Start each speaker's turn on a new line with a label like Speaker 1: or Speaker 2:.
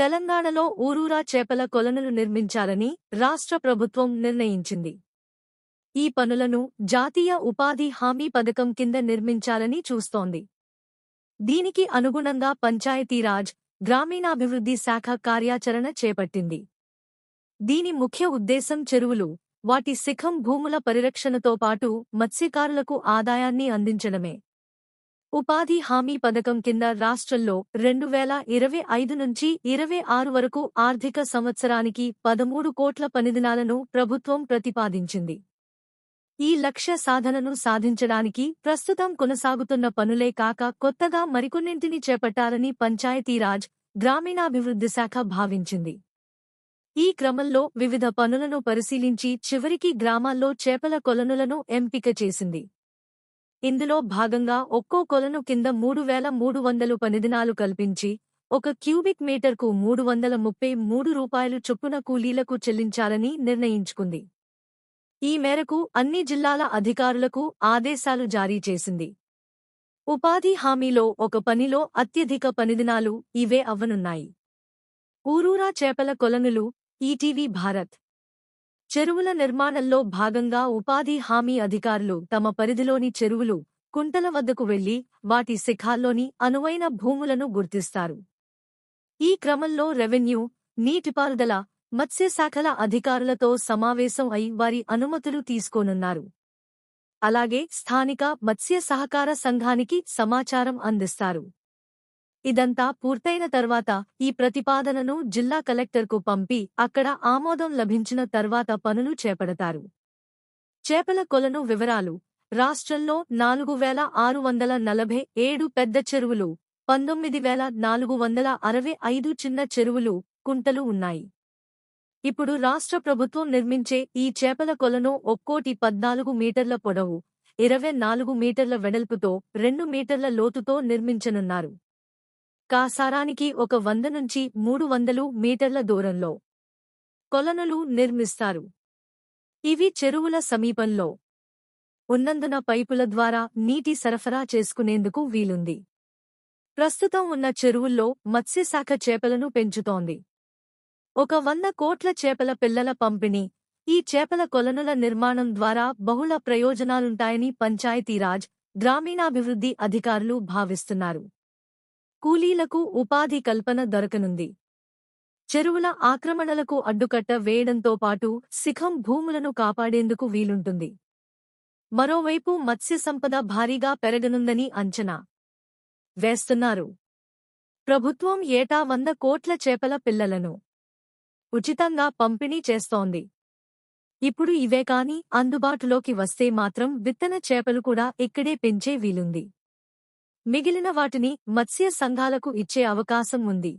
Speaker 1: తెలంగాణలో ఊరూరా చేపల కొలనులు నిర్మించాలని రాష్ట్ర ప్రభుత్వం నిర్ణయించింది. ఈ పనులను జాతీయ ఉపాధి హామీ పథకం కింద నిర్మించాలని చూస్తోంది. దీనికి అనుగుణంగా పంచాయతీరాజ్ గ్రామీణాభివృద్ధి శాఖ కార్యాచరణ చేపట్టింది. దీని ముఖ్య ఉద్దేశం చెరువులు వాటి శిఖం భూముల పరిరక్షణతో పాటు మత్స్యకారులకు ఆదాయాన్ని అందించడమే. ఉపాధి హామీ పథకం కింద రాష్ట్రంలో రెండు వేల ఇరవై ఐదు నుంచి ఇరవై ఆరు వరకు ఆర్థిక సంవత్సరానికి పదమూడు కోట్ల పనిదినాలను ప్రభుత్వం ప్రతిపాదించింది. ఈ లక్ష్య సాధనను సాధించడానికి ప్రస్తుతం కొనసాగుతున్న పనులే కాక కొత్తగా మరికొన్నింటిని చేపట్టాలని పంచాయతీరాజ్ గ్రామీణాభివృద్ధి శాఖ భావించింది. ఈ క్రమంలో వివిధ పనులను పరిశీలించి చివరికి గ్రామాల్లో చేపల కొలనులను ఎంపిక చేసింది. ఇందులో భాగంగా ఒక్కో కొలను కింద మూడు వేల మూడు వందలు పనిదినాలు కల్పించి ఒక క్యూబిక్ మీటర్కు మూడు వందల ముప్పై మూడు రూపాయలు చొప్పున కూలీలకు చెల్లించాలని నిర్ణయించుకుంది. ఈ మేరకు అన్ని జిల్లాల అధికారులకు ఆదేశాలు జారీ చేసింది. ఉపాధి హామీలో ఒక పనిలో అత్యధిక పనిదినాలు ఇవే అవ్వనున్నాయి. ఊరూరా చేపల కొలనులు ఈటీవీ భారత్ చెరువుల నిర్మాణంలో భాగంగా ఉపాధి హామీ అధికారులు తమ పరిధిలోని చెరువులు కుంటల వద్దకు వెళ్ళి వాటి శిఖాల్లోని అనువైన భూములను గుర్తిస్తారు. ఈ క్రమంలో రెవెన్యూ నీటిపారుదల మత్స్యశాఖల అధికారులతో సమావేశం అయి వారి అనుమతులు తీసుకోనున్నారు. అలాగే స్థానిక మత్స్య సహకార సంఘానికి సమాచారం అందిస్తారు. ఇదంతా పూర్తయిన తర్వాత ఈ ప్రతిపాదనను జిల్లా కలెక్టర్కు పంపి అక్కడ ఆమోదం లభించిన తర్వాత పనులు చేపడతారు. చేపల కొలను వివరాలు. రాష్ట్రంలో నాలుగు వేల ఆరు వందల నలభై ఏడు పెద్ద చెరువులు పంతొమ్మిది వేల నాలుగు వందల అరవై ఐదు చిన్న చెరువులు కుంటలు ఉన్నాయి. ఇప్పుడు రాష్ట్ర ప్రభుత్వం నిర్మించే ఈ చేపల కొలను ఒక్కోటి పద్నాలుగు మీటర్ల పొడవు ఇరవై నాలుగు మీటర్ల వెడల్పుతో రెండు మీటర్ల లోతుతో నిర్మించనున్నారు. కాసారానికి ఒక వంద నుంచి మూడు వందలు మీటర్ల దూరంలో కొలనులు నిర్మిస్తారు. ఇవి చెరువుల సమీపంలో ఉన్నందున పైపుల ద్వారా నీటి సరఫరా చేసుకునేందుకు వీలుంది. ప్రస్తుతం ఉన్న చెరువుల్లో మత్స్యశాఖ చేపలను పెంచుతోంది. ఒక వంద కోట్ల చేపల పిల్లల పంపిణీ ఈ చేపల కొలనుల నిర్మాణం ద్వారా బహుళ ప్రయోజనాలుంటాయని పంచాయతీరాజ్ గ్రామీణాభివృద్ధి అధికారులు భావిస్తున్నారు. కూలీలకు ఉపాధి కల్పన దొరకనుంది. చెరువుల ఆక్రమణలకు అడ్డుకట్ట వేయడంతో పాటు శిఖం భూములను కాపాడేందుకు వీలుంటుంది. మరోవైపు మత్స్య సంపద భారీగా పెరగనుందని అంచనా వేస్తున్నారు. ప్రభుత్వం ఏటా వంద కోట్ల చేపల పిల్లలను ఉచితంగా పంపిణీ చేస్తోంది. ఇప్పుడు ఇవే కాని అందుబాటులోకి వస్తే మాత్రం విత్తన చేపలు కూడా ఇక్కడే పెంచే వీలుంది. మిగిలిన వాటిని మత్స్య సంఘాలకు ఇచ్చే అవకాశం ఉంది.